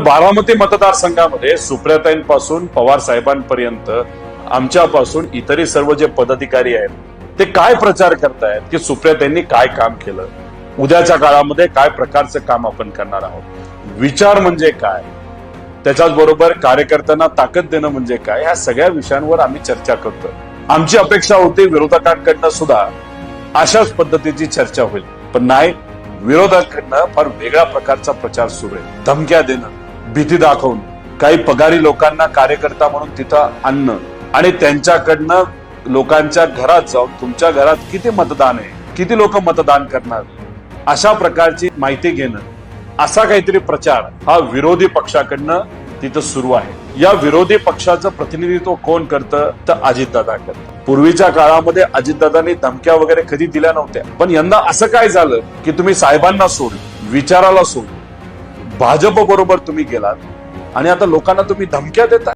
पण बारामती मतदारसंघामध्ये सुप्रियाताईंपासून पवार साहेबांपर्यंत आमच्यापासून इतरही सर्व जे पदाधिकारी आहेत ते काय प्रचार करतायत? की सुप्रियाताईंनी काय काम केलं? उद्याच्या काळामध्ये काय प्रकारचं काम आपण करणार आहोत? विचार म्हणजे काय? त्याच्याच बरोबर कार्यकर्त्यांना ताकद देणं म्हणजे काय? ह्या सगळ्या विषयांवर आम्ही चर्चा करतो आमची अपेक्षा होती विरोधकांकडनं सुद्धा अशाच पद्धतीची चर्चा होईल. पण नाही विरोधकांकडनं फार वेगळ्या प्रकारचा प्रचार सुरू आहे. धमक्या देणं. भीती दाखवून काही पगारी लोकांना कार्यकर्ता म्हणून तिथं आणणं आणि त्यांच्याकडनं लोकांच्या घरात जाऊन तुमच्या घरात किती मतदान आहे किती लोक मतदान करणार अशा प्रकारची माहिती घेणं असा काहीतरी प्रचार हा विरोधी पक्षाकडनं तिथं सुरू आहे. या विरोधी पक्षाचं प्रतिनिधित्व कोण करतं तर अजितदादा करत पूर्वीच्या काळामध्ये अजितदादांनी धमक्या वगैरे कधी दिल्या नव्हत्या. पण यंदा असं काय झालं की तुम्ही साहेबांना सोड विचाराला सोड भाजप बरोबर तुम्ही गेलात आणि आता लोकांना तुम्ही धमक्या देता